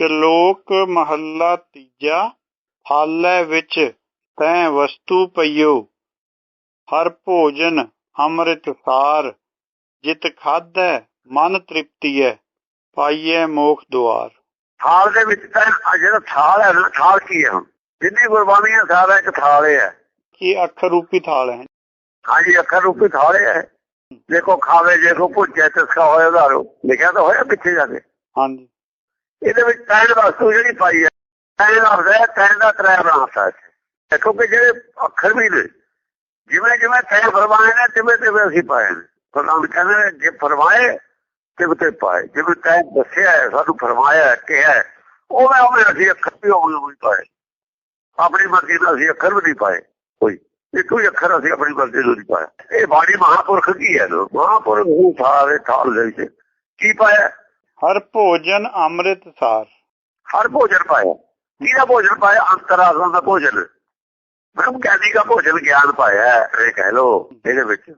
ਸ਼ਲੋਕ ਮਹੱਲਾ ਤੀਜਾ ਹਾਲੇ ਵਿੱਚ ਤੈ ਵਸਤੂ ਪਈਓ ਹਰ ਭੋਜਨ ਅੰਮ੍ਰਿਤ ਸਾਰ ਜਿਤ ਖਾਧੈ ਮਨ ਤ੍ਰਿਪਤੀਐ ਪਾਈਐ ਮੋਖ ਦੁਆਰ। ਥਾਲ ਦੇ ਵਿੱਚ ਤਾਂ ਜਿਹੜਾ ਥਾਲ ਹੈ ਨਾ ਥਾਲ ਕੀ ਹੈ? ਜਿੰਨੀ ਗੁਰਬਾਣੀਆਂ ਸਾਰਾ ਇੱਕ ਥਾਲ ਹੀ। ਕੀ ਅੱਖਰ ਰੂਪੀ ਥਾਲ ਹੈ। ਹਾਂਜੀ ਅੱਖਰ ਰੂਪੀ ਥਾਲ ਹੀ। ਦੇਖੋ ਖਾਵੇ ਕੋ ਭੁੱਜੇ ਤਿਸਕਾ ਹੋਏ ਉਧਾਰੋ। ਲਿਖਿਆ ਤਾਂ ਹੋਇਆ ਪਿੱਛੇ ਜਾ ਕੇ। ਹਾਂਜੀ। ਇਹਦੇ ਵਿੱਚ ਤੈਨ ਵਸਤੂ ਜਿਹੜੀ ਪਾਈ ਹੈ ਤੈਨ ਲਫ਼ਜ਼ ਹੈ ਤੈਨ ਦਾ ਤਰੇ ਬਣਾਤਾ ਹੈ ਦੇਖੋ ਕਿ ਜਿਹੜੇ ਅੱਖਰ ਵੀ ਨੇ ਜਿਵੇਂ ਜਿਵੇਂ ਤੈਨ ਫਰਮਾਏ ਨੇ ਤਿਵੇਂ ਤਿਵੇਂ ਅਸੀਂ ਪਾਏ ਨੇ। ਫਰਮਾਨ ਕਹਿੰਦੇ ਜੇ ਫਰਮਾਏ ਤਿਵੇਂ ਤੇ ਪਾਏ। ਜਿਵੇਂ ਤੈਨ ਦੱਸਿਆ ਸਾਨੂੰ ਫਰਮਾਇਆ ਕਿਹਾ ਹੈ, ਉਵੇਂ ਉਵੇਂ ਅਸੀਂ ਅੱਖਰ ਵੀ ਉਵੇਂ ਉਵੇਂ ਪਾਏ। ਆਪਣੀ ਮਰਜ਼ੀ ਨਾਲ ਅਸੀਂ ਅੱਖਰ ਵੀ ਨਹੀਂ ਪਾਏ ਕੋਈ। ਇੱਕੋ ਹੀ ਅੱਖਰ ਅਸੀਂ ਆਪਣੀ ਮਰਜ਼ੀ ਨਾਲ ਨਹੀਂ ਪਾਇਆ। ਇਹ ਬਾਣੀ ਮਹਾਪੁਰਖ ਕੀ ਹੈ? ਲੋ ਮਹਾਪੁਰਖ ਨੂੰ ਸਾਰੇ ਥਾਲ ਦੇ ਵਿੱਚ ਕੀ ਪਾਇਆ? ਹਰ ਭੋਜਨ ਅੰਮ੍ਰਿਤ ਸਾਰ ਹਰ ਭੋਜਨ ਪਾਇਆ ਕਿਹਦਾ ਭੋਜਨ ਪਾਇਆ? ਅੰਤਰਾਤਮਾ ਦਾ ਭੋਜਨ। ਬ੍ਰਹਮ ਗਿਆਨੀ ਦਾ ਭੋਜਨ ਗਿਆਨ ਪਾਇਆ ਇਹ ਕਹਿ ਲੋ ਇਹਦੇ ਵਿੱਚ।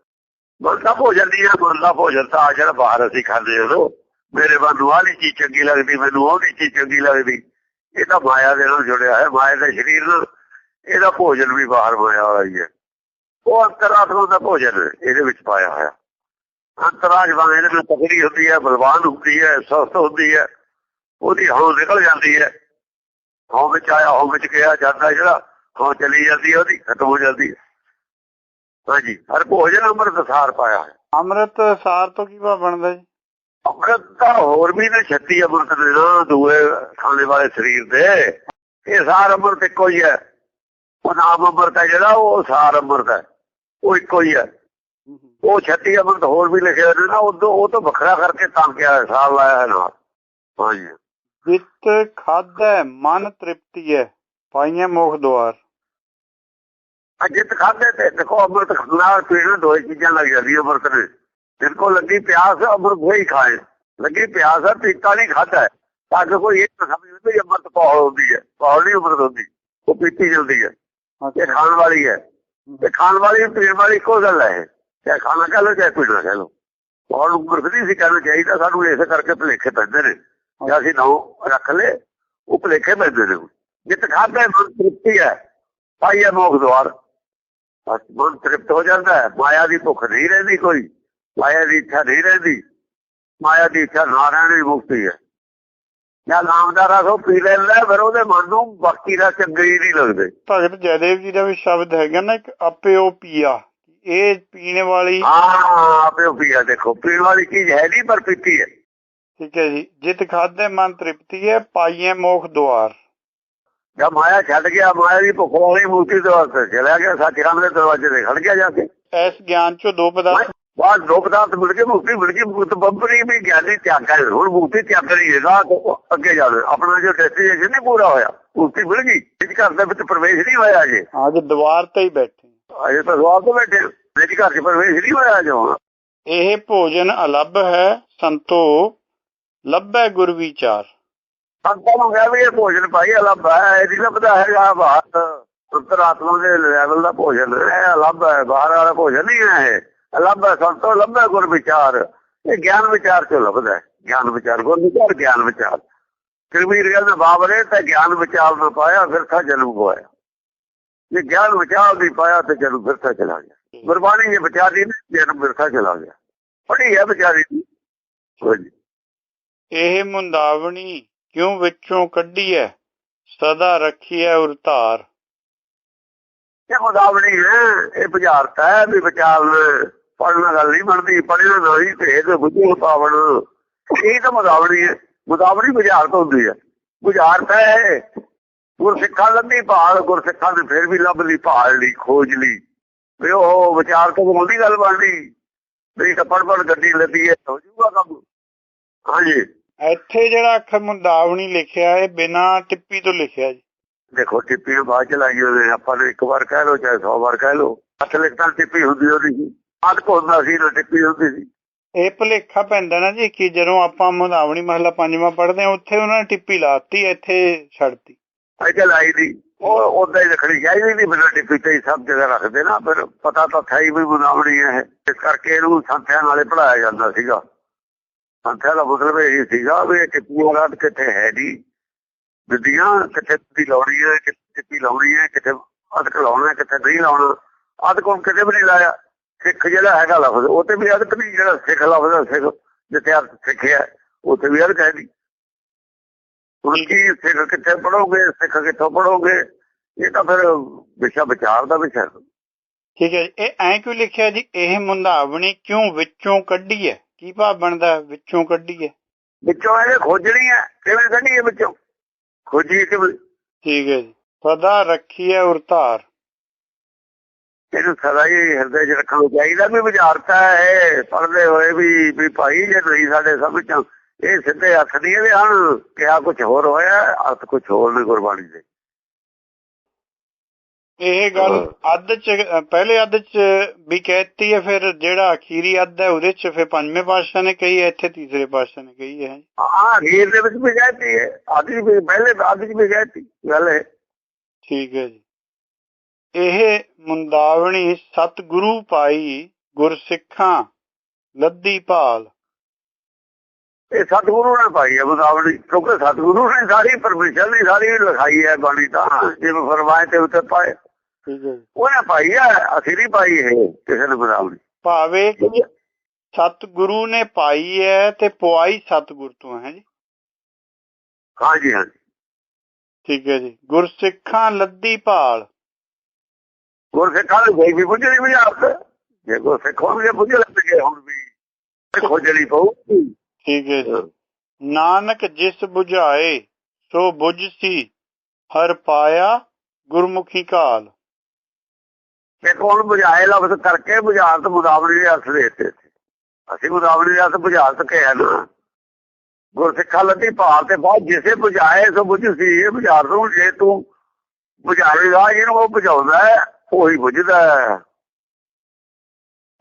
ਮਨ ਭੋਜਨ ਨਹੀਂ ਹੈ ਮਨ ਭੋਜਨ ਤਾਂ ਜਿਹੜਾ ਬਾਹਰ ਅਸੀਂ ਖਾਂਦੇ ਹਾਂ ਮੇਰੇ ਮਨ ਨੂੰ ਚੀਜ਼ ਚੰਗੀ ਲੱਗਦੀ, ਮੈਨੂੰ ਉਹ ਨੀ ਚੀਜ਼ ਚੰਗੀ ਲੱਗਦੀ। ਇਹ ਤਾਂ ਮਾਇਆ ਦੇ ਨਾਲ ਜੁੜਿਆ ਹੈ, ਮਾਇਆ ਦੇ ਸਰੀਰ ਨਾਲ ਇਹਦਾ ਭੋਜਨ ਵੀ ਬਾਹਰ ਮਾਇਆ ਵਾਲਾ ਹੀ ਹੈ। ਉਹ ਅੰਤਰਾਤਮਾ ਦਾ ਭੋਜਨ ਇਹਦੇ ਵਿੱਚ ਪਾਇਆ ਹੋਇਆ। ਅੰਤਰਾਜ ਵਾਂਗ ਇਹਦੇ ਤਕੜੀ ਹੁੰਦੀ ਹੈ ਬਲਵਾਨ ਹੁੰਦੀ ਹੈ ਸਵਸਥ ਹੁੰਦੀ ਹੈ ਉਹਦੀ ਹੌਂ ਨਿਕਲ ਜਾਂਦੀ ਹੈ। ਹੌਂ ਵਿੱਚ ਆਇਆ ਹੌਂ ਵਿੱਚ ਗਿਆ ਜਾਂਦਾ ਜਿਹੜਾ ਹੌਂ ਚਲੀ ਜਾਂਦੀ ਉਹਦੀ ਖਤਮ ਹੋ ਜਾਂਦੀ ਹੈ। ਹਾਂਜੀ ਹਰ ਭੋਜਨ ਅੰਮ੍ਰਿਤ ਸਾਰ ਪਾਇਆ ਹੈ ਅੰਮ੍ਰਿਤ ਸਾਰ ਤੋਂ ਕੀ ਭਾਵ ਬਣਦਾ ਜੀ? ਅੰਮ੍ਰਿਤ ਤਾਂ ਹੋਰ ਵੀ ਨੇ 36 ਅੰਮ੍ਰਿਤ ਨੇ ਨਾ ਦੂਏ ਖਾਣੇ ਵਾਲੇ ਸਰੀਰ ਦੇ। ਇਹ ਸਾਰ ਅੰਮ੍ਰਿਤ ਇੱਕੋ ਹੀ ਹੈ। ਉਹ ਨਾਮ ਅੰਮ੍ਰਿਤ ਹੈ ਜਿਹੜਾ ਉਹ ਸਾਰ ਅੰਮ੍ਰਿਤ ਹੈ। ਉਹ ਇੱਕੋ ਹੀ ਹੈ। ਉਹ 36 ਅੰਮ੍ਰਿਤ ਹੋਰ ਵੀ ਲਿਖੇ ਹੋਏ ਨੇ ਨਾ ਉਹ ਤੋਂ ਉਹ ਤੋਂ ਵੱਖਰਾ ਕਰਕੇ ਤਾਂ ਕਿਹਾ ਹੈ, ਸਾਰ ਲਾਇਆ ਹੈ ਨਾਲ ਹਾਂਜੀ ਜਿਤ ਖਾਧੈ ਮਨ ਤ੍ਰਿਪਤੀਐ ਪਾਈਐ ਮੋਖ ਦੁਆਰ ਅਜਿਤ ਖਾਦੇ ਤੇ ਦੇਖੋ ਅੰਮ੍ਰਿਤ ਨਾਲ ਪੀਣਾ ਦੋ ਹੀ ਚੀਜ਼ਾਂ ਲੱਗ ਜਾਂਦੀਆਂ ਅੰਮ੍ਰਿਤ ਨੇ ਦਿਲ ਕੋ ਲੱਗੀ ਪਿਆਸ ਅੰਮ੍ਰਿਤ ਵਹੀ ਖਾਏ ਲੱਗੀ ਪਿਆਸ ਹੈ ਪੀਤਾ ਨਹੀਂ ਖਾਦਾ ਤਾਂ ਕਿ ਕੋਈ ਇਹ ਨਾ ਸਮਝੇ ਵੀ ਅੰਮ੍ਰਿਤ ਪੌਲ ਹੁੰਦੀ ਹੈ ਪੌਲ ਨਹੀਂ ਅੰਮ੍ਰਿਤ ਹੁੰਦੀ ਉਹ ਪੀਤੀ ਜਾਂਦੀ ਹੈ ਇਹ ਖਾਣ ਵਾਲੀ ਹੈ ਤੇ ਖਾਣ ਵਾਲੀ ਪੀਣ ਵਾਲੀ ਇੱਕੋ ਗੱਲ ਹੈ ਇਹ। ਚਾਹੇ ਖਾਣਾ ਕਹ ਲੋ ਚਾਹੇ ਪੀਣਾ ਕਹ ਲਓ। ਪੌਲ ਨੂੰ ਸੀ ਕਹਿਣਾ ਚਾਹੀਦਾ, ਸਾਨੂੰ ਇਸੇ ਕਰਕੇ ਭਲੇਖੇ ਪੈਂਦੇ ਨੇ। ਜੇ ਅਸੀਂ ਨਾਉ ਰੱਖ ਲੈ ਉਹ ਭਲੇਖੇ ਪੈਂਦੇ ਨੇ। ਜਿੱਤ ਖਾਦਾ ਮਨ ਤ੍ਰਿਪਤੀ ਹੈ। ਪਾਈਏ ਮੋਖ ਦੁਆਰ। ਮਨ ਤ੍ਰਿਪਤ ਹੋ ਜਾਂਦਾ ਹੈ। ਮਾਇਆ ਦੀ ਭੁੱਖ ਨਹੀਂ ਰਹਿੰਦੀ ਕੋਈ। ਮਾਇਆ ਦੀ ਇੱਛਾ ਨਹੀਂ ਰਹਿੰਦੀ। ਮਾਇਆ ਦੀ ਇੱਛਾ ਨਾ ਰਹਿਣ ਦੀ ਮੁਕਤੀ ਹੈ। ਜਾਂ ਨਾਮ ਦਾ ਰਸ ਉਹ ਪੀ ਲੈਂਦਾ ਫਿਰ ਉਹਦੇ ਮਨ ਨੂੰ ਬਾਕੀ ਦਾ ਚੰਗੇ ਹੀ ਨਹੀਂ ਲੱਗਦੇ। ਭਗਤ ਜੈਦੇਵ ਜੀ ਦਾ ਵੀ ਸ਼ਬਦ ਹੈਗਾ ਨਾ, ਇੱਕ ਉਹ ਪੀਆ। ਇਹ ਪੀਣ ਵਾਲੀ ਹਾਂ ਉਹ ਪੀਆ ਦੇਖੋ ਪੀਣ ਵਾਲੀ ਚੀਜ਼ ਹੈ ਨਹੀਂ ਪਰ ਪੀਤੀ ਹੈ। ਠੀਕ ਹੈ ਜੀ ਜਿਤ ਖਾਧੈ ਮਨ ਤ੍ਰਿਪਤੀਐ ਪਾਈਐ ਮੋਖ ਦੁਆਰ। ਜਦ ਮਾਇਆ ਛੱਡ ਗਿਆ ਮਾਇਆ ਦੀ ਭੁੱਖ ਵਾਲੀ ਮੁਕਤੀ ਦੇ ਵਾਸਤੇ ਚਲਾ ਗਿਆ ਸੱਚਖੰਡ ਦੇ ਦਰਵਾਜ਼ੇ ਤੇ ਖੜ ਗਿਆ ਜਾ ਕੇ। ਇਸ ਗਿਆਨ ਚੋਂ ਦੋ ਪਦਾਰਥ ਬਾਅਦ ਦੋ ਪਦਾਰਥ ਮਿਲ ਕੇ ਮੁਕਤੀ ਮਿਲ ਗਈ ਮੁਕਤ ਬੰਬਰੀ ਵੀ ਗਿਆਨੀ ਤਿਆਗਾ ਹੈ। ਹੁਣ ਮੁਕਤੀ ਤਿਆਗ ਰਹੀ ਹੈ ਰਾਹ ਤੋਂ ਅੱਗੇ ਜਾਵੇ ਆਪਣਾ ਜੋ ਡੈਸਟੀਨੇਸ਼ਨ ਨਹੀਂ ਪੂਰਾ ਹੋਇਆ ਮੁਕਤੀ ਮਿਲ ਗਈ ਇਸ ਘਰ ਦੇ ਵਿੱਚ ਪ੍ਰਵੇਸ਼ ਨਹੀਂ ਹੋਇਆ ਅਜੇ। ਅੱਜ ਦੀਵਾਰ ਤੇ ਹੀ ਬੈਠੇ। ਅਜੇ ਤਾਂ ਸਵਾਲ ਤੋਂ ਬੈਠੇ ਇਸ ਘਰ 'ਚ ਪ੍ਰਵੇਸ਼ ਨਹੀਂ ਹੋਇਆ ਜੋ। ਇਹ ਭੋਜਨ ਅਲੱਭ ਹੈ ਸੰਤੋ ਲੱਭੈ ਗੁਰ ਵਿਚਾਰ। ਸੰਤਾਂ ਨੂੰ ਕਿਹਾ ਵੀ ਇਹ ਭੋਜਨ ਭਾਈ ਅਲੱਭ ਹੈ ਇਹਦੀ ਲੱਭਦਾ ਹੈਗਾ ਬਾਹਰ ਅੰਤਰਾਤਮਾ ਦੇ ਲੈਵਲ ਦਾ ਭੋਜਨ ਹੈ ਅਲੱਭ ਹੈ ਬਾਹਰ ਵਾਲਾ ਭੋਜਨ ਨਹੀਂ ਹੈ ਇਹ। ਅਲੱਭ ਹੈ ਸੰਤੋ ਲੱਭੈ ਗੁਰ ਵਿਚਾਰ। ਇਹ ਗਿਆਨ ਵਿਚਾਰ ਚੋਂ ਲੱਭਦਾ ਹੈ? ਗਿਆਨ ਵਿਚਾਰ ਗੁਰ ਵਿਚਾਰ ਗਿਆਨ ਵਿਚਾਰ। ਕਬੀਰ ਕਹਿੰਦਾ ਬਾਬਰੇ ਤੇ ਗਿਆਨ ਵਿਚਾਰ ਨਾ ਪਾਇਆ ਫਿਰ ਤਾਂ ਜਨਮ ਹੋਇਆ ਜੇ ਗਿਆਨ ਵਿਚਾਰ ਨਹੀਂ ਪਾਇਆ ਤੇ ਜਨਮ ਤਾਂ ਚਲਾ ਗਿਆ। ਗੁਰਬਾਣੀ ਇਹ ਵਿਚਾਰੀ ਨਹੀਂ ਜਨਮ ਤਾਂ ਚਲਾ ਗਿਆ। ਪੜੀ ਹੈ ਵਿਚਾਰੀ ਦੀ ਇਹ ਮੁੰਦਾਵਣੀ ਕਿਉਂ ਵਿੱਚੋਂ ਕੱਢੀਐ ਸਦਾ ਰੱਖੀਐ ਉਰਤਾਰ। ਇਹ ਮੁਦਾਵਣੀ ਹੈ ਇਹ ਬੁਝਾਰਤ ਹੈ ਵੀ ਵਿਚਾਰ ਪੜਨਾ ਗੱਲ ਨਹੀਂ ਬਣਦੀ ਪੜਿਆ ਨਹੀਂ ਭੇਦ ਬੁੱਝੋ ਪਾਵਣ। ਇਹ ਤਾਂ ਮੁਦਾਵਣੀ ਹੈ। ਮੁਦਾਵਣੀ ਬੁਝਾਰਤ ਹੁੰਦੀ ਹੈ। ਬੁਝਾਰਤ ਹੈ ਗੁਰਸਿੱਖਾਂ ਲੰਦੀ ਭਾਲ ਗੁਰਸਿੱਖਾਂ ਨੇ ਫਿਰ ਵੀ ਲੱਭ ਲਈ ਭਾਲ ਲਈ ਖੋਜ ਲਈ। ਵੀ ਉਹ ਵਿਚਾਰ ਤੋਂ ਬਣਦੀ ਗੱਲ ਬਣਦੀ। ਵੀ ਤਾਂ ਪੜ ਗੱਡੀ ਲੱਦੀ ਹੈ ਹੋ ਜੂਗਾ ਕੰਮ। ਹਾਂਜੀ। ਇੱਥੇ ਜਿਹੜਾ ਅੱਖਰ ਮੁੰਦਾਵਣੀ ਲਿਖਿਆ ਇਹ ਬਿਨਾਂ ਟਿੱਪੀ ਤੋਂ ਲਿਖਿਆ ਜੀ। ਦੇਖੋ ਟਿੱਪੀ ਬਾਅਦ ਚ ਲਾਈ ਉਹਨੇ ਆਪਾਂ ਨੂੰ ਇੱਕ ਵਾਰ ਕਹਿ ਲਓ ਚਾਹੇ 100 ਵਾਰ ਕਹਿ ਲਓ। ਅਸਲ ਇੱਕ ਤਾਂ ਟਿੱਪੀ ਹੁੰਦੀ ਉਹਦੀ ਆਦ ਹੁੰਦਾ ਸੀ ਨਾ ਟਿੱਪੀ ਹੁੰਦੀ ਸੀ। ਇਹ ਭੁਲੇਖਾ ਪੈਂਦਾ ਨਾ ਜੀ ਕਿ ਜਦੋਂ ਆਪਾਂ ਮੁੰਦਾਵਣੀ ਮਹਲਾ ਪੰਜਵਾਂ ਪੜ੍ਹਦੇ ਹਾਂ ਉੱਥੇ ਉਹਨਾਂ ਨੇ ਟਿੱਪੀ ਲਾਤੀ ਇੱਥੇ ਛੱਡਤੀ। ਇੱਥੇ ਲਾਈ ਦੀ ਉਹ ਉਦਾਂ ਹੀ ਰੱਖਣੀ ਚਾਹੀਦੀ ਨਹੀਂ ਬਿਨਾਂ ਟਿੱਪੀ ਹੀ ਸਭ ਜਗ੍ਹਾ ਰੱਖਦੇ ਨਾ ਫਿਰ ਪਤਾ ਤਾਂ ਥਾਈ ਵੀ ਬਣਾਉਣੀ ਹੈ ਇਸ ਕਰਕੇ ਇਹਨੂੰ ਸੰਥਿਆ ਨਾਲੇ ਪੜਾਇਆ ਜਾਂਦਾ ਸੀਗਾ। ਸੰਥਿਆ ਦਾ ਮਤਲਬ ਇਹ ਸੀਗਾ ਵੀ ਇਹ ਟਿੱਪੀ ਕਿੱਥੇ ਹੈ ਨਹੀਂ ਵਿਧੀਆਂ ਕਿੱਥੇ ਦੀ ਲਾਉਣੀ ਹੈ ਕਿੱਥੇ ਟਿੱਪੀ ਲਾਉਣੀ ਹੈ ਕਿੱਥੇ ਅਦਕ ਲਾਉਣਾ ਹੈ, ਕਿੱਥੇ ਨਹੀਂ ਲਾਉਣਾ। ਅਦਕ ਹੁਣ ਕਿਤੇ ਵੀ ਨਹੀਂ ਲਾਇਆ। ਸਿੱਖ ਜਿਹੜਾ ਹੈਗਾ ਲਫ਼ਜ਼ ਉਹ ਤੇ ਵੀ ਅਦਕ ਨਹੀਂ ਜਿਹੜਾ ਸਿੱਖ ਲਫ਼ਜ਼ ਹੈ, ਸਿੱਖ ਜਿੱਥੇ ਅਰਥ ਸਿੱਖਿਆ ਉੱਥੇ ਵੀ ਅਦਕ ਹੈ ਨਹੀਂ ਹੁਣ ਕੀ ਸਿੱਖ ਕਿੱਥੇ ਪੜੋਗੇ ਸਿੱਖ ਕਿੱਥੋਂ ਪੜੋਗੇ ਇਹ ਤਾਂ ਫਿਰ ਵਿਸ਼ਾ ਵਿਚਾਰ ਦਾ ਵਿਸ਼ਾ ਹੈ। ਠੀਕ ਹੈ ਇਹ ਐਂ ਕਿਉਂ ਲਿਖਿਆ ਜੀ? ਇਹ ਮੁੰਦਾਵਣੀ ਕਿਉਂ ਵਿੱਚੋਂ ਕੱਢੀ ਹੈ? ਕੀ ਭਾਵ ਬਣਦਾ ਵਿੱਚੋਂ ਕੱਢੀ ਹੈ? ਵਿੱਚੋਂ ਇਹ ਖੋਜਣੀ ਹੈ। ਕਿਵੇਂ ਕੱਢੀਏ ਵਿੱਚੋਂ? ਖੋਜੀ ਕਿਵੇਂ ਠੀਕ ਹੈ ਜੀ। ਸਦਾ ਰੱਖੀ ਹੈ ਉਰਤਾਰ। ਇਹਨੂੰ ਸਦਾ ਹੀ ਹਿਰਦੇ 'ਚ ਰੱਖਣਾ ਚਾਹੀਦਾ ਵੀ ਵਿਚਾਰਤਾ ਹੈ। ਪੜਦੇ ਹੋਏ ਵੀ ਵੀ ਭਾਈ ਜੇ ਤੁਸੀਂ ਸਾਡੇ ਸਮਝਾਂ ਇਹ ਸਿੱਧੇ ਹੱਥ ਨਹੀਂ ਇਹਦੇ ਹਨ ਕਿਹਾ ਕੁਝ ਹੋਰ ਹੋਇਆ ਅਰਥ ਕੁਝ ਹੋਰ ਨੇ ਗੁਰਬਾਣੀ ਦੇ। ਇਹ ਗੱਲ ਅੱਧ ਚ ਪਹਿਲੇ ਅੱਧ ਚ ਵੀ ਕਹਿਤੀ ਹੈ ਫਿਰ ਜਿਹੜਾ ਅਖੀਰੀ ਅੱਧ ਹੈ ਉਹਦੇ ਚ ਫਿਰ ਪੰਜਵੇਂ ਪਾਤਸ਼ਾਹ ਨੇ ਕਹੀ ਹੈ ਇੱਥੇ ਤੀਸਰੇ ਪਾਤਸ਼ਾਹ ਨੇ ਕਹੀ ਹੈ। ਹਾਂ ਹੀਰ ਦੇ ਵਿੱਚ ਵੀ ਕਹਿਤੀ ਹੈ ਆਦਿ ਵੀ ਪਹਿਲੇ ਆਦਿ ਚ ਵੀ ਕਹਿਤੀ ਗੱਲ ਹੈ ਠੀਕ ਹੈ ਜੀ। ਇਹ ਮੁੰਦਾਵਣੀ ਸਤਿਗੁਰੂ ਪਾਈ ਗੁਰਸਿੱਖਾਂ ਲੱਦੀ ਭਾਲ। ਇਹ ਸਤਿਗੁਰੂ ਨੇ ਪਾਈ ਹੈ ਬਦਾਵੜੀ ਕਿਉਂਕਿ ਸਤਿਗੁਰੂ ਨੇ ਸਾਰੀ ਪਰਮੇਸ਼ਰ ਦੀ ਸਾਰੀ ਲਿਖਾਈ ਹੈ ਬਾਣੀ ਤਾਂ ਜਿਵੇਂ ਫਰਮਾਏ ਤੇ ਉੱਤੇ ਪਾਏ। ਉਹਨੇ ਪਾਈ ਹੈ ਅਸੀਂ ਨਹੀਂ ਪਾਈ ਹੈ ਕਿਸੇ ਨੇ ਬਦਾਵੜੀ ਭਾਵੇਂ ਸਤਿਗੁਰੂ ਨੇ ਪਾਈ ਹੈ ਤੇ ਪਵਾਈ ਸਤਿਗੁਰ ਤੋਂ ਹੈ ਜੀ। ਹਾਂਜੀ ਹਾਂਜੀ ਠੀਕ ਹੈ ਜੀ। ਗੁਰਸਿੱਖਾਂ ਲੱਦੀ ਭਾਲ। ਗੁਰਸਿੱਖਾਂ ਦੇ ਕੋਈ ਵੀ ਪੁੱਛਣੀ ਵੀ ਆਪ। ਜੇ ਗੁਰਸਿੱਖ ਹੋਣਗੇ ਪੁੱਛ ਲੈਣਗੇ ਹੁਣ ਵੀ। ਇਹ ਖੋਜਣੀ ਪਊ ਠੀਕ ਹੈ ਜੀ। ਨਾਨਕ ਜਿਸ 부ਝਾਏ ਸੋ ਬੁਝ ਸੀ ਹਰ ਪਾਇਆ ਗੁਰਮੁਖੀ ਕਾਲ। ਇਹ ਕੌਣ ਬੁਝਾਏ ਲਫ਼ਜ਼ ਕਰਕੇ ਬੁਝਾਰਤ ਮੁਦਾਵਣੀ ਦੇ ਅਰਥ ਦਿੱਤੇ। ਅਸੀਂ ਮੁਦਾਵਣੀ ਦੇ ਅਰਥ ਬੁਝਾਰਤ ਕਿਹਾ ਨਾ। ਗੁਰਸਿੱਖਾਂ ਲੱਦੀ ਭਾਰ ਤੇ ਬਾਅਦ ਜਿਸੇ ਬੁਝਾਏ ਸੋ ਬੁਝ ਸੀ ਇਹ ਬੁਝਾਰਤ ਨੂੰ ਜੇ ਤੂੰ ਬੁਝਾਏਗਾ ਇਹਨੂੰ ਉਹ ਬੁਝਾਉਂਦਾ ਹੈ ਉਹੀ ਬੁਝਦਾ ਹੈ।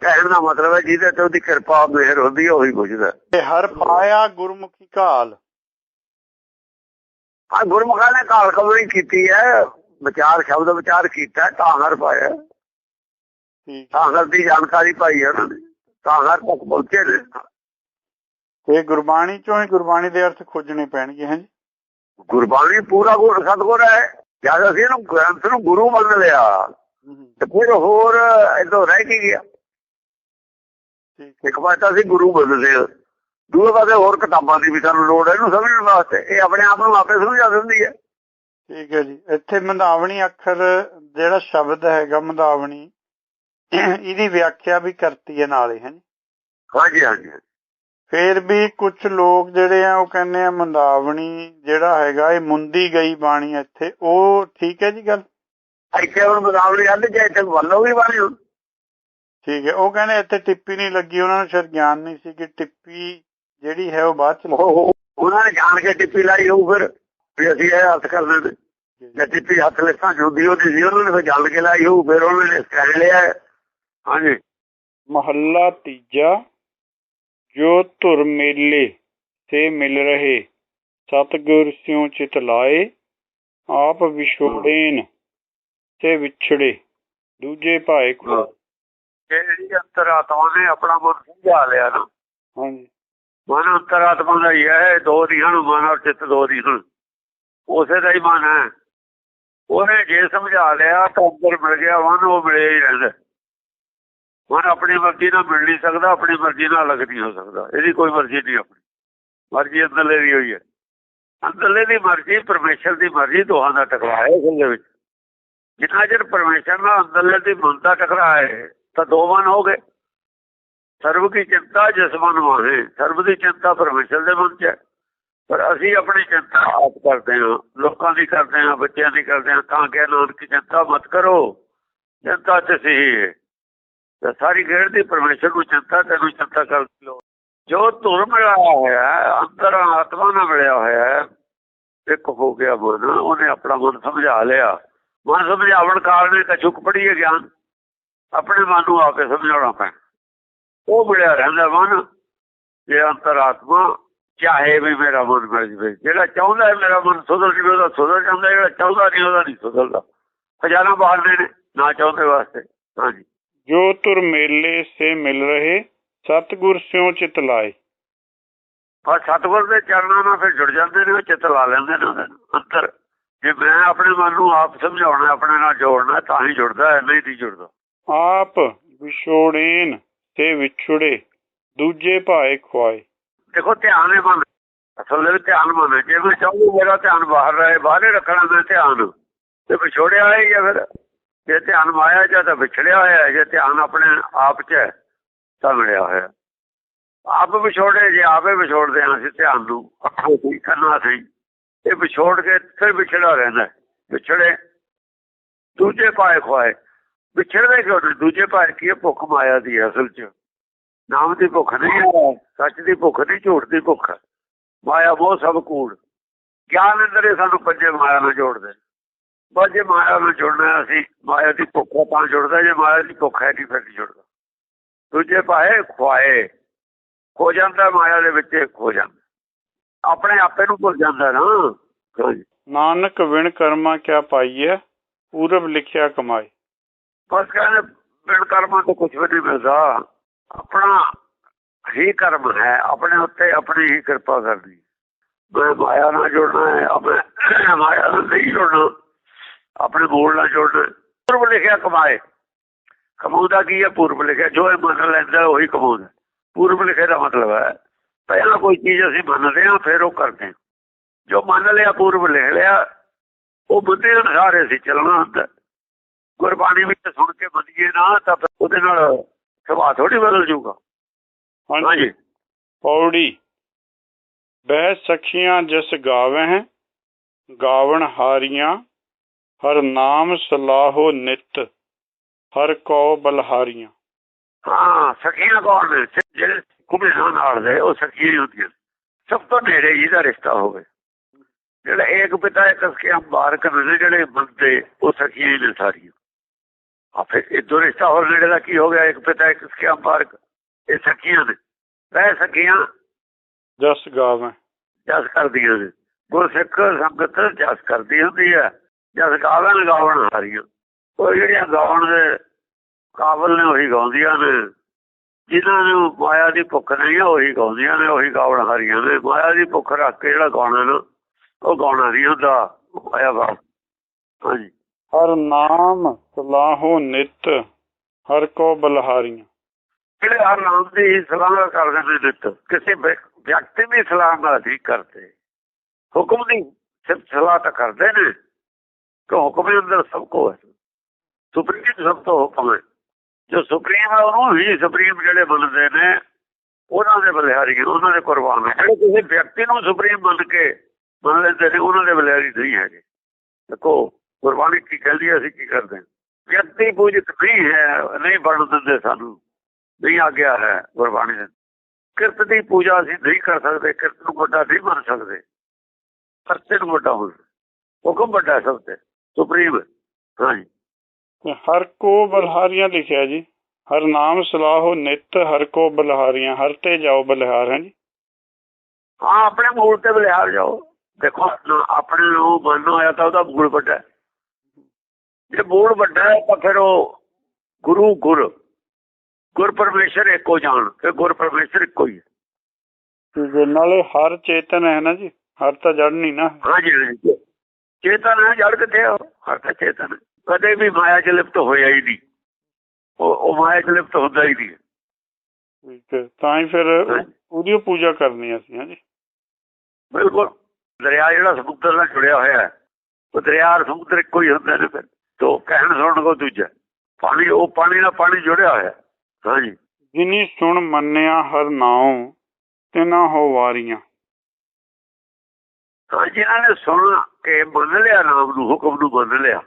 ਕਹਿਣ ਦਾ ਮਤਲਬ ਹੈ ਜਿਹਦੇ ਤੇ ਉਹਦੀ ਕਿਰਪਾ ਮਿਹਰ ਹੁੰਦੀ ਹੈ ਉਹੀ ਹੈ। ਤੇ ਹਰ ਪਾਇਆ ਗੁਰਮੁਖੀ ਕਾਲ ਹਾਂ ਗੁਰਮੁਖਾਂ ਨੇ ਕਾਲ ਕਬਰੀ ਕੀਤੀ ਹੈ? ਵਿਚਾਰ ਸ਼ਬਦ ਵਿਚਾਰ ਕੀਤਾ ਤਾਂ ਹਰ ਪਾਇਆ। ਠੀਕ। ਤਾਂ ਹਰ ਦੀ ਜਾਣਕਾਰੀ ਪਾਈ ਹੈ ਉਹਨਾਂ ਨੇ ਤਾਂ ਹਰ ਤੱਕ ਪਹੁੰਚੇ ਨੇ। ਤੇ ਗੁਰਬਾਣੀ ਚੋਂ ਹੀ ਗੁਰਬਾਣੀ ਦੇ ਅਰਥ ਖੋਜਣੇ ਪੈਣਗੇ ਹੈ ਜੀ? ਗੁਰਬਾਣੀ ਪੂਰਾ ਗੁਰ ਸਤਗੁਰ ਹੈ। ਜਦ ਅਸੀਂ ਇਹਨੂੰ ਗ੍ਰੰਥ ਨੂੰ ਗੁਰੂ ਮੰਨ ਲਿਆ ਤੇ ਫਿਰ ਹੋਰ ਇਦੋਂ ਰਹਿ ਕੀ ਗਿਆ? ਇੱਕ ਪਾਸੇ ਅਸੀਂ ਗੁਰੂ ਮੰਨਦੇ ਹਾਂ ਦੂਏ ਪਾਸੇ ਹੋਰ ਕਿਤਾਬਾਂ ਦੀ ਵੀ ਸਾਨੂੰ ਲੋੜ ਹੈ ਇਹਨੂੰ ਸਮਝਣ ਵਾਸਤੇ। ਇਹ ਆਪਣੇ ਆਪ ਨੂੰ ਆਪੇ ਸਮਝਾ ਦਿੰਦੀ ਹੈ। ਠੀਕ ਹੈ ਜੀ। ਇੱਥੇ ਮੰਦਾਵਣੀ ਅੱਖਰ ਜਿਹੜਾ ਸ਼ਬਦ ਹੈਗਾ ਮੰਦਾਵਣੀ ਇਹਦੀ ਵਿਆਖਿਆ ਵੀ ਕਰਤੀ ਹੈ ਨਾਲੇ ਹੈ ਜੀ। ਹਾਂਜੀ ਹਾਂਜੀ। ਫੇਰ ਵੀ ਕੁਝ ਲੋਕ ਜਿਹੜੇ ਆ ਉਹ ਕਹਿੰਦੇ ਆ ਮੰਦਾਵਣੀ ਜਿਹੜਾ ਹੈਗਾ ਇਹ ਮੁੰਦੀ ਗਈ ਬਾਣੀ ਇੱਥੇ। ਉਹ ਠੀਕ ਹੈ ਜੀ ਗੱਲ? ਇੱਥੇ ਹੁਣ ਬਦਾਵਲੀ ਆਂਦੇ ਜੇ ਇੱਥੇ ਵੱਲੋਂ ਵੀ ਬਾਣੀ ਠੀਕ ਹੈ ਉਹ ਕਹਿੰਦੇ ਇੱਥੇ ਟਿੱਪੀ ਨਹੀਂ ਲੱਗੀ ਉਹਨਾਂ ਨੂੰ ਸ਼ਾਇਦ ਗਿਆਨ ਨਹੀਂ ਸੀ ਕਿ ਟਿੱਪੀ ਜਿਹੜੀ ਹੈ ਉਹ ਬਾਅਦ ਚ ਉਹਨਾਂ ਨੇ ਜਾਣ ਕੇ ਟਿੱਪੀ ਲਾਈ ਹੋਊ ਫਿਰ ਵੀ ਅਸੀਂ ਇਹ ਹੱਥ ਕਰਨੇ ਨੇ ਜੇ। ਟਿੱਪੀ ਹੱਥ ਲਿਖਾਂ ਜੁਦੀ ਉਹਦੀ ਸੀ ਉਹਨਾਂ ਨੇ ਫਿਰ ਜਾਣ ਕੇ ਲਾਈ ਹੋਊ ਫਿਰ ਉਹਨਾਂ ਨੇ ਕਹਿ ਲਿਆ। ਹਾਂਜੀ। ਮਹੱਲਾ ਤੀਜਾ ਜੋ ਧੁਰ ਮੇਲੇ ਸੇ ਮਿਲ ਰਹੇ ਸਤਗੁਰ ਸਿਉ ਚਿਤ ਲਾਏ ਆਪ ਵਿਛੋੜੇਨ ਤੇ ਵਿਛੜੇ ਦੂਜੇ ਭਾਏ ਕੋ ਜਿਹੜੀ ਅੰਤਰਾਤਮਾ ਨੇ ਆਪਣਾ ਮਨ ਸਮਝਾ ਲਿਆ ਨਾ। ਹਾਂਜੀ। ਮਨ ਅੰਤਰਾਤਮਾ ਦਾ ਹੀ ਹੈ ਦੋ ਦੀ ਹਨ ਮਨ ਔਰ ਚਿੱਤ ਦੋ ਦੀ ਉਸੇ ਦਾ ਹੀ ਮਨ ਹੈ। ਉਹਨੇ ਜੇ ਸਮਝਾ ਲਿਆ ਤਾਂ ਅੰਦਰ ਮਿਲ ਗਿਆ ਮਨ ਉਹ ਮਿਲਿਆ ਹੀ ਰਹਿੰਦਾ। ਮਨ ਆਪਣੀ ਮਰਜ਼ੀ ਨਾਲ ਮਿਲ ਨਹੀਂ ਸਕਦਾ ਆਪਣੀ ਮਰਜ਼ੀ ਨਾਲ ਅਲੱਗ ਨਹੀਂ ਹੋ ਸਕਦਾ। ਇਹਦੀ ਕੋਈ ਮਰਜ਼ੀ ਨਹੀਂ ਆਪਣੀ। ਮਰਜ਼ੀ ਅੰਦਰਲੇ ਦੀ ਹੋਈ ਹੈ। ਅੰਦਰਲੇ ਦੀ ਮਰਜ਼ੀ ਪਰਮੇਸ਼ਰ ਦੀ ਮਰਜ਼ੀ ਦੋਹਾਂ ਦਾ ਟਕਰਾਅ ਹੈ ਇਸ ਦੇ ਵਿੱਚ। ਜਿੰਨਾ ਚਿਰ ਪਰਮੇਸ਼ਰ ਨਾਲ ਅੰਦਰਲੇ ਦੀ ਮਨ ਦਾ ਟਕਰਾਅ ਹੈ ਤਾਂ ਦੋ ਮਨ ਹੋ ਗਏ। ਸਰਬ ਕੀ ਚਿੰਤਾ ਜਿਸ ਮਨ ਮਾਹੇ ਸਰਬ ਦੀ ਚਿੰਤਾ ਪਰਮੇਸ਼ਰ ਦੇ ਮਨ 'ਚ ਹੈ। ਪਰ ਅਸੀਂ ਆਪਣੀ ਚਿੰਤਾ ਆਪ ਕਰਦੇ ਹਾਂ। ਲੋਕਾਂ ਦੀ ਕਰਦੇ ਹਾਂ, ਬੱਚਿਆਂ ਦੀ ਕਰਦੇ ਹਾਂ। ਤਾਂ ਕਿ ਨਾਨਕ, ਚਿੰਤਾ ਮਤ ਕਰੋ। ਚਿੰਤਾ ਤੇ ਸਹੀ ਤੇ ਸਾਰੀ ਗੇੜ ਦੀ ਪਰਮੇਸ਼ਰ ਨੂੰ ਚਿੰਤਾ, ਤੈਨੂੰ ਚਿੰਤਾ ਕਰ ਲੋ ਜੋ ਧੁਰ ਮਿਲਿਆ ਹੋਇਆ ਅੰਦਰ ਆਤਮਾ ਨਾਲ ਮਿਲਿਆ ਹੋਇਆ ਇੱਕ ਹੋ ਗਿਆ ਮਨ। ਉਹਨੇ ਆਪਣਾ ਮਨ ਸਮਝਾ ਲਿਆ। ਮਨ ਸਮਝਾਵਣ ਕਾਰਨ ਕਛੁਕ ਪੜੀ ਗਿਆਨ। ਆਪਣੇ ਮਨ ਨੂੰ ਆਪੇ ਸਮਝਾਉਣਾ ਪੈਣਾ। ਉਹ ਮਿਲਿਆ ਰਹਿੰਦਾ ਮਨ ਜੇ ਅੰਤਰਾਤਮਾ ਚਾਹੇ ਵੀ ਮੇਰਾ ਮਨ ਮਿਲ ਜਵੇ। ਜਿਹੜਾ ਚਾਹੁੰਦਾ ਹੈ ਮੇਰਾ ਮਨ ਸੁਧਰ ਜਵੇ ਉਹਦਾ ਸੁਧਰ ਜਾਂਦਾ। ਜਿਹੜਾ ਚਾਹੁੰਦਾ ਨਹੀਂ ਉਹਦਾ ਨਹੀਂ ਸੁਧਰਦਾ। ਖਜ਼ਾਨਾ ਬਾਹਰ ਦੇ ਨੇ ਚਾਹੁੰਦੇ ਵਾਸਤੇ। ਹਾਂਜੀ। ਜੋ ਧੁਰ ਮੇਲੇ ਸੇ ਮਿਲ ਰਹੇ ਸਤਗੁਰ ਸਿਉ ਚਿਤ ਲਾਏ। ਪਰ ਸਤਿਗੁਰ ਦੇ ਚਰਨਾਂ ਨਾਲ ਫਿਰ ਜੁੜ ਜਾਂਦੇ ਨੇ ਉਹ ਚਿੱਤ ਲਾ ਲੈਂਦੇ ਨੇ ਅੰਦਰ ਜੇ ਮੈਂ ਆਪਣੇ ਮਨ ਨੂੰ ਆਪ ਸਮਝਾਉਣਾ ਆਪਣੇ ਨਾਲ ਜੋੜਨਾ ਤਾਂ ਹੀ ਜੁੜਦਾ ਹੈ ਨਹੀਂ ਜੁੜਦਾ। ਆਪ ਵਿਛੋੜੇਨ ਤੇ ਵਿਛੜੇ, ਦੂਜੇ ਭਾਏ ਖੁਆਏ। ਦੇਖੋ, ਧਿਆਨ ਹੈ ਮਨ ਅਸਲ ਵਿੱਚ ਧਿਆਨ ਮਨ ਜੇ ਮੈਂ ਚਾਹੂੰ ਮੇਰਾ ਧਿਆਨ ਬਾਹਰ ਰਹੇ, ਬਾਹਰੇ ਰੱਖਣਾ ਮੈਂ ਧਿਆਨ। ਤੇ ਵਿਛੋੜਿਆ ਹੈ ਜਾਂ ਫਿਰ, ਜੇ ਧਿਆਨ ਮਾਇਆ ਜਾਂ ਤਾਂ ਵਿਛੜਿਆ ਹੋਇਆ ਜੇ ਧਿਆਨ ਆਪਣੇ ਆਪ 'ਚ ਤਾਂ ਮਿਲਿਆ ਹੋਇਆ। ਆਪ ਵਿਛੋੜੇ, ਜੇ ਆਪੇ ਵਿਛੋੜਦੇ ਹਾਂ ਅਸੀਂ ਧਿਆਨ ਨੂੰ, ਅੱਖੋਂ ਸਹੀ ਕਰਨਾ ਸਹੀ, ਇਹ ਵਿਛੋੜ ਕੇ ਫਿਰ ਵਿਛੜਾ ਰਹਿੰਦਾ ਵਿਛੜੇ, ਦੂਜੇ ਪਾਏ ਖੁਆਏ। ਵਿਛੜਦੇ ਕਿਉਂ ਨੇ ਦੂਜੇ ਪਾਏ ਕੀ ਹੈ? ਭੁੱਖ ਮਾਇਆ ਦੀ ਅਸਲ 'ਚ। ਨਾਮ ਦੀ ਭੁੱਖ ਨਹੀਂ ਹੈ। ਸੱਚ ਦੀ ਭੁੱਖ ਨਹੀਂ ਝੂਠ ਦੀ ਭੁੱਖ ਹੈ ਮਾਇਆ ਉਹ ਸਭ ਕੂੜ। ਗਿਆਨ ਅੰਦਰੇ ਸਾਨੂੰ ਪੰਜੇ ਮਾਇਆ ਨਾਲ ਜੋੜਦੇ। ਬਸ ਜੇ ਮਾਇਆ ਨਾਲ ਜੁੜਨਾ ਹੈ ਅਸੀਂ ਮਾਇਆ ਦੀ ਭੁੱਖ ਤਾਂ ਜੁੜਦਾ ਜੇ ਮਾਇਆ ਦੀ ਭੁੱਖ ਹੈ ਨਹੀਂ ਫਿਰ ਜੁੜਦਾ। ਦੂਜੇ ਪਾਏ ਖਵਾਏ ਖੋ ਜਾਂਦਾ ਮਾਇਆ ਦੇ ਵਿੱਚ ਖੋ ਜਾਂਦਾ। ਆਪਣੇ ਆਪੇ ਨੂੰ ਭੁੱਲ ਜਾਂਦਾ ਨਾ। ਨਾਨਕ ਵਿਣ ਕਰਮਾ ਕਿਆ ਪਾਈਐ? ਪੂਰਬ ਲਿਖਿਆ ਕਮਾਏ। ਬਸ ਕਹਿੰਦੇ ਬਿਨ ਕਰਮਾਂ ਤੋਂ ਕੁਝ ਵੀ ਨਹੀਂ ਮਿਲਦਾ। ਆਪਣਾ ਹੀ ਕਰਮ ਹੈ, ਆਪਣੇ ਉੱਤੇ ਆਪਣੀ ਹੀ ਕਿਰਪਾ ਕਰਨੀ। ਮੈਂ ਮਾਇਆ ਨਾਲ ਜੁੜਨਾ ਹੈ, ਆਪਣੇ ਮਾਇਆ ਨਾਲ ਨਹੀਂ ਜੁੜਨਾ, ਆਪਣੇ ਮੂਲ ਨਾਲ ਜੁੜਨਾ। ਪੂਰਬ ਲਿਖਿਆ ਕਮਾਏ। ਕਮਾਉਂਦਾ ਕੀ ਹੈ? ਪੂਰਬ ਲਿਖਿਆ, ਜੋ ਇਹ ਮੰਨ ਲੈਂਦਾ ਉਹੀ ਕਮਾਉਂਦਾ। ਪੂਰਬ ਲਿਖੇ ਦਾ ਮਤਲਬ ਹੈ, ਪਹਿਲਾਂ ਕੋਈ ਚੀਜ਼ ਅਸੀਂ ਮੰਨਦੇ ਹਾਂ, ਫਿਰ ਉਹ ਕਰਦੇ ਹਾਂ। ਜੋ ਮੰਨ ਲਿਆ, ਪੂਰਬ ਲਿਖ ਲਿਆ, ਉਹ ਬੁੱਧੀ ਅਨੁਸਾਰ ਅਸੀਂ ਚੱਲਣਾ ਹੁੰਦਾ। ਗੁਰਬਾਣੀ ਵਿੱਚ ਸੁਣ ਕੇ ਮੰਨੀਏ ਨਾ ਤਾਂ ਉਹਦੇ ਨਾਲ ਸੁਭਾਅ ਥੋੜੀ ਬਦਲ ਜਾਊਗਾ। ਹਾਂਜੀ। ਪੌੜੀ ਬਹਿ ਸਖੀਆਂ ਜਿਸ ਗਾਵੇ ਹੈ ਗਾਵਣ ਹਾਰੀਆਂ ਹਰ ਨਾਮ ਸਲਾਹੋ ਨਿਤ ਹਰ ਕੋ ਬਲਹਾਰੀਆਂ। ਹਾਂ ਸਖੀਆਂ ਕੌਣ ਨੇ? ਜਿਹੜੇ ਕੁਬੇਰਾਂ ਨਾਲ ਦੇ ਉਹ ਸਖੀਆਂ ਹੁੰਦੀਆਂ। ਸਭ ਤੋਂ ਨੇੜੇ ਜਿਹਦਾ ਰਿਸ਼ਤਾ ਹੋਵੇ। ਜਿਹੜਾ ਏਕ ਪਿਤਾ ਇੱਕ ਸਖੀਆਂ ਬਾਰਕ ਨੇ ਜਿਹੜੇ ਬੰਦੇ ਉਹ ਸਖੀਆਂ ਹੀ ਨੇ ਸਾਰੀਆਂ। ਆ ਫਿਰ ਇਹ ਦੋ ਰਿਸ਼ਤਾ ਹੋਰ ਨੇੜੇ ਦਾ ਕੀ ਹੋ ਗਿਆ? ਇੱਕ ਪਿਤਾ ਇੱਕ ਸਖੀਆਂ ਬਾਰਕ ਇਹ ਸਖੀਆਂ ਨੇ ਵੈ ਸਖੀਆਂ। ਜਸ ਗਾਵੇ ਜਸ ਕਰਦੀਆਂ ਨੇ। ਗੁਰਸਿੱਖ ਸੰਗਤ ਜਸ ਕਰਦੀ ਹੁੰਦੀ ਹੈ ਜਸ ਗਾਵਣ ਗਾਵਣ ਹਾਰੀਆਂ। ਉਹ ਜਿਹੜੀਆਂ ਗਾਉਣ ਦੇ ਕਾਬਲ ਨੇ ਉਹੀ ਗਾਉਂਦੀਆਂ ਨੇ। ਜਿਨ੍ਹਾਂ ਨੂੰ ਮਾਇਆ ਦੀ ਭੁੱਖ ਨਹੀਂ ਹੈ ਉਹੀ ਗਾਉਂਦੀਆਂ ਨੇ ਉਹੀ ਗਾਉਣ ਹਾਰੀਆਂ ਨੇ। ਮਾਇਆ ਦੀ ਭੁੱਖ ਰੱਖ ਕੇ ਜਿਹੜਾ ਗਾਉਣਾ ਨਾ ਉਹ ਗਾਉਣਾ ਨਹੀਂ ਹੁੰਦਾ। ਮਾਇਆ ਵਾ ਹਾਂਜੀ। ਹਰ ਨਾਮ ਸਲਾਹੋ ਨਿਤ ਹਰ ਕੋ ਬਲਹਾਰੀਆਂ। ਜਿਹੜੇ ਹਰ ਨਾਮ ਦੀ ਸਲਾਹ ਕਰਦੇ ਨੇ ਨਿੱਤ ਕਿਸੇ ਵਿਅਕਤੀ ਦੀ ਸਲਾਹ ਨਾਲ ਨਹੀਂ ਕਰਦੇ। ਹੁਕਮ ਦੀ ਸਿਰਫ ਸਲਾਹ ਤਾਂ ਕਰਦੇ ਨੇ ਕਿ ਹੁਕਮ ਦੇ ਅੰਦਰ ਸਭ ਕੋ ਹੈ। ਸੁਪਰੀਮ ਸਭ ਤੋਂ ਹੁਕਮ ਹੈ। ਜੋ ਸੁਪਰੀਮ ਹੈ ਉਹਨੂੰ ਹੀ ਸੁਪਰੀਮ ਜਿਹੜੇ ਮੰਨਦੇ ਨੇ ਉਹਨਾਂ ਦੇ ਬਲਿਹਾਰੀ ਨੇ, ਉਹਨਾਂ ਦੇ ਕੁਰਬਾਨ ਹੈ ਜਿਹੜੇ ਕਿਸੇ ਵਿਅਕਤੀ ਨੂੰ ਸੁਪਰੀਮ ਮੰਨ ਕੇ ਮੰਨ ਲੈਂਦੇ ਨੇ ਉਹਨਾਂ ਦੇ ਬਲਿਹਾਰੀ ਨਹੀਂ ਹੈਗੇ। ਦੇਖੋ ਗੁਰਬਾਣੀ ਕੀ ਕਹਿੰਦੀ ਹੈ ਅਸੀਂ ਕੀ ਕਰਦੇ ਹਾਂ? ਵਿਅਕਤੀ ਪੂਜਕ ਨਹੀਂ ਹੈ ਨਹੀਂ ਬਣ ਦਿੰਦੇ ਸਾਨੂੰ। ਨਹੀਂ ਆਗਿਆ ਹੈ ਗੁਰਬਾਣੀ ਦੇ। ਕਿਰਤ ਦੀ ਪੂਜਾ ਅਸੀਂ ਨਹੀਂ ਕਰ ਸਕਦੇ ਕਿਰਤ ਨੂੰ ਵੱਡਾ ਨਹੀਂ ਮੰਨ ਸਕਦੇ। ਕਰਤੇ ਨੂੰ ਵੱਡਾ ਹੋ ਹੁਕਮ ਵੱਡਾ ਸਭ ਤੇ। ਸੁਪਰੀਮ। ਹਾਂਜੀ। ਹਰ ਕੋ ਬਲਹਾਰੀਆਂ ਲਿਖਿਆ ਜੀ। ਹਰ ਨਾਮ ਸਲਾਹੋ ਨਿਤ ਹਰ ਕੋ ਬਲਹਾਰੀਆਂ। ਹਰ ਤੇ ਜਾਓ ਬਲਿਹਾਰ ਹੈ ਜੀ? ਹਾਂ ਆਪਣੇ ਮੂਲ ਤੇ ਬਲਿਹਾਰ ਜਾਓ। ਦੇਖੋ ਨਾ ਆਪਣੇ ਨੂੰ ਮਨ ਹੋਇਆ ਤਾਂ ਉਹਦਾ ਮੂਲ ਵੱਡਾ। ਜੇ ਮੂਲ ਵੱਡਾ ਹੈ ਤਾਂ ਫਿਰ ਉਹ ਗੁਰੂ ਗੁਰ ਗੁਰ ਪਰਮੇਸ਼ਰ ਇੱਕੋ ਜਾਣ ਕਿ ਗੁਰ ਪਰਮੇਸ਼ਰ ਇੱਕੋ ਹੀ ਹੈ। ਤੇ ਨਾਲੇ ਹਰ ਚੇਤਨ ਹੈ ਨਾ ਜੀ ਹਰ ਤਾਂ ਜੜ ਨਹੀਂ ਨਾ। ਹਾਂਜੀ ਹਾਂਜੀ। ਚੇਤਨ ਹੈ ਜੜ ਕਿੱਥੇ ਆ ਹਰ ਤਾਂ ਚੇਤਨ। ਕਦੇ ਵੀ ਮਾਇਆ ਚ ਲਿਪਤ ਹੋਇਆ ਹੀ ਨਹੀਂ। ਉਹ ਉਹ ਮਾਇਆ ਚ ਲਿਪਤ ਹੁੰਦਾ ਹੀ ਨਹੀਂ। ਤਾਂ ਹੀ ਫਿਰ ਉਹਦੀ ਪੂਜਾ ਕਰਨੀ ਅਸੀਂ ਹਾਂ ਜੀ ਬਿਲਕੁਲ। ਦਰਿਆ ਜਿਹੜਾ ਸਮੁੰਦਰ ਨਾਲ ਜੁੜਿਆ ਹੋਇਆ ਹੈ ਉਹ ਦਰਿਆ ਸਮੁੰਦਰ ਇੱਕੋ ਹੀ ਹੁੰਦੇ ਨੇ ਫਿਰ। ਤੋਂ ਕਹਿਣ ਸੁਣਨ ਕੋ ਦੂਜਾ। ਪਾਣੀ ਉਹ ਪਾਣੀ ਨਾਲ ਪਾਣੀ ਜੁੜਿਆ ਹੋਇਆ। ਹਾਂਜੀ ਜਿਨੀ ਸੁਣ ਮੰਨਿਆ ਹਰ ਨਾਉ ਤਿਨਾ ਹੋ ਵਾਰੀਆਂ। ਹਾਂ ਜਿਨ੍ਹਾਂ ਨੇ ਸੁਣ ਕੇ ਮੰਨ ਲਿਆ ਨਾਮ ਨੂੰ ਹੁਕਮ ਨੂੰ ਮੰਨ ਲਿਆ।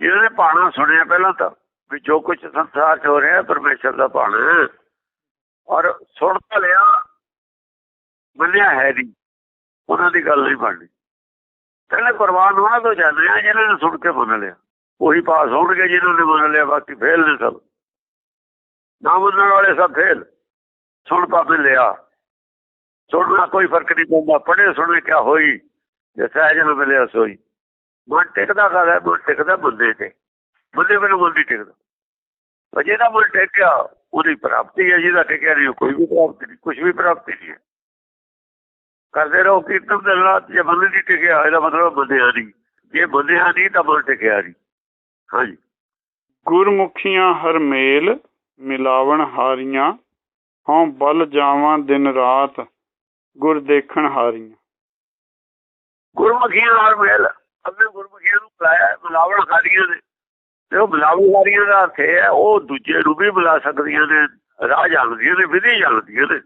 ਜਿਨ੍ਹਾਂ ਨੇ ਪਾਣਾ ਸੁਣਿਆ ਪਹਿਲਾਂ ਤਾਂ ਵੀ ਜੋ ਕੁਝ ਸੰਸਾਰ 'ਚ ਹੋ ਰਿਹਾ ਪਰਮੇਸ਼ਰ ਦਾ ਪਾਣਾ। ਔਰ ਸੁਣ ਤਾਂ ਲਿਆ ਮੰਨਿਆ ਹੈ ਨਹੀਂ। ਉਹਨਾਂ ਦੀ ਗੱਲ ਨਹੀਂ ਬਣਨੀ। ਕਹਿੰਦੇ ਕੁਰਬਾਨ ਉਹਨਾਂ ਤੋਂ ਜਾਂਦੇ ਆ ਜਿਨ੍ਹਾਂ ਨੇ ਸੁਣ ਕੇ ਮੰਨ ਲਿਆ। ਉਹੀ ਪਾਸ ਹੋਣਗੇ ਜਿਹਨਾਂ ਨੇ ਮੰਨ ਲਿਆ, ਬਾਕੀ ਫੇਲ ਨੇ ਸਭ। ਨਾ ਮੰਨਣ ਵਾਲੇ ਸਭ ਫੇਲ। ਸੁਣ ਪਾਪੇ ਲਿਆ। ਸੁਣਨਾ ਕੋਈ ਫ਼ਰਕ ਨਹੀਂ ਪੈਂਦਾ। ਪੜ੍ਹੇ, ਸੁਣੇ, ਕਿਆ ਹੋਈ। ਜੇ ਸਹਿਜ ਨੂੰ ਮਿਲਿਆ, ਸੋਈ। ਮਨ ਟਿਕਦਾ ਕਹਦਾ ਮਨ ਟਿਕਦਾ ਬੰਦੇ ਤੇ। ਬੰਦੇ ਮੈਨੂੰ ਮਨ ਨਹੀਂ ਟਿਕਦਾ। ਜਿਹਦਾ ਮਨ ਟੇਕਿਆ, ਉਹਦੀ ਪ੍ਰਾਪਤੀ ਹੈ। ਜਿਹਦਾ ਟਿਕਿਆ ਨਹੀਂ, ਉਹ ਕੋਈ ਵੀ ਪ੍ਰਾਪਤੀ ਨਹੀਂ ਕੁਝ ਵੀ ਪ੍ਰਾਪਤੀ ਨਹੀਂ ਕਰਦੇ ਰਹੋ ਕੀਰਤਨ ਦੇ ਨਾਲ ਜੇ ਮਨ ਨਹੀਂ ਟਿਕਿਆ ਇਹਦਾ ਮਤਲਬ ਬੰਦਿਆ ਨਹੀਂ ਜੇ ਬੰਦਿਆ ਨਹੀਂ ਤਾਂ ਮਨ ਟਿਕਿਆ ਨਹੀਂ ਹਾਂਜੀ। ਗੁਰਮੁਖੀਆਂ ਹਰ ਮੇਲ ਮਿਲਾਵਣ ਹਾਰੀਆਂ ਹਉ ਬਲ ਜਾਵਾਂ ਦਿਨ ਰਾਤ ਗੁਰ ਦੇਖਣ ਹਾਰੀਆਂ। ਗੁਰਮੁਖੀਆਂ ਨਾਲ ਮੇਲ ਅੱਗੇ ਗੁਰਮੁਖੀਆਂ ਨੂੰ ਬੁਲਾਇਆ ਮਿਲਾਵਣ ਹਾਰੀਆਂ ਨੇ। ਤੇ ਉਹ ਮਿਲਾਵਣ ਹਾਰੀਆਂ ਦਾ ਅਰਥ ਹੈ ਉਹ ਦੂਜੇ ਨੂੰ ਵੀ ਬੁਲਾ ਸਕਦੀਆਂ ਨੇ ਰਾਹ ਜਾਣਦੀਆਂ ਨੇ ਵਿਧੀ ਜਾਣਦੀਆਂ ਨੇ।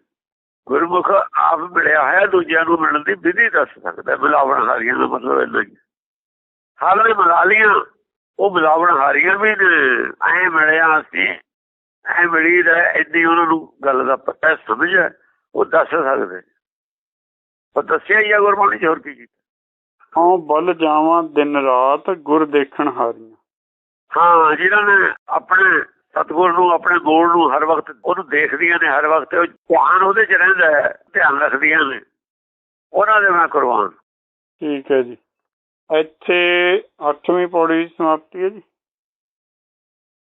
ਗੁਰਮੁਖ ਆਪ ਮਿਲਿਆ ਹੋਇਆ ਦੂਜਿਆਂ ਨੂੰ ਮਿਲਣ ਦੀ ਵਿਧੀ ਦੱਸ ਸਕਦਾ ਮਿਲਾਵਣ ਹਾਰੀਆਂ ਦਾ ਮਤਲਬ ਇੰਨਾ ਹੀ ਹਾਲ ਮਿਲਾ ਲੀਆਂ ਉਹ ਮਿਲਾਵਣ ਹਾਰੀਆਂ ਵੀ ਐ ਮਿਲਿਆ ਸੀ ਐ ਮਿਲੀ ਦਾ ਇੰਨੀ ਉਹਨਾਂ ਨੂੰ ਗੱਲ ਦਾ ਪਤਾ ਸਮਝ ਹੈ ਉਹ ਦੱਸ ਸਕਦੇ ਉਹ ਦੱਸਿਆ ਹੀ ਆ ਗੁਰਬਾਣੀ ਹੋਰ ਕੀ ਕੀਤਾ? ਹਉ ਬਲ ਜਾਵਾਂ ਦਿਨ ਰਾਤ ਗੁਰ ਦੇਖਣ ਹਾਰੀਆਂ। ਹਾਂ ਜਿਨ੍ਹਾਂ ਨੇ ਆਪਣੇ ਸਤਗੁਰ ਨੂੰ, ਆਪਣੇ ਗੋਲ ਨੂੰ ਹਰ ਵਕਤ ਉਹਨੂੰ ਦੇਖਦੀਆਂ ਨੇ, ਹਰ ਵਕਤ ਉਹ ਧਿਆਨ ਉਹਦੇ ਚ ਰਹਿੰਦਾ ਹੈ, ਧਿਆਨ ਰੱਖਦੀਆਂ ਨੇ। ਉਹਨਾਂ ਦੇ ਮੈਂ ਕੁਰਬਾਨ। ਠੀਕ ਹੈ ਜੀ। ਇੱਥੇ 8ਵੀਂ ਪੌੜੀ ਸਮਾਪਤੀ ਹੈ ਜੀ।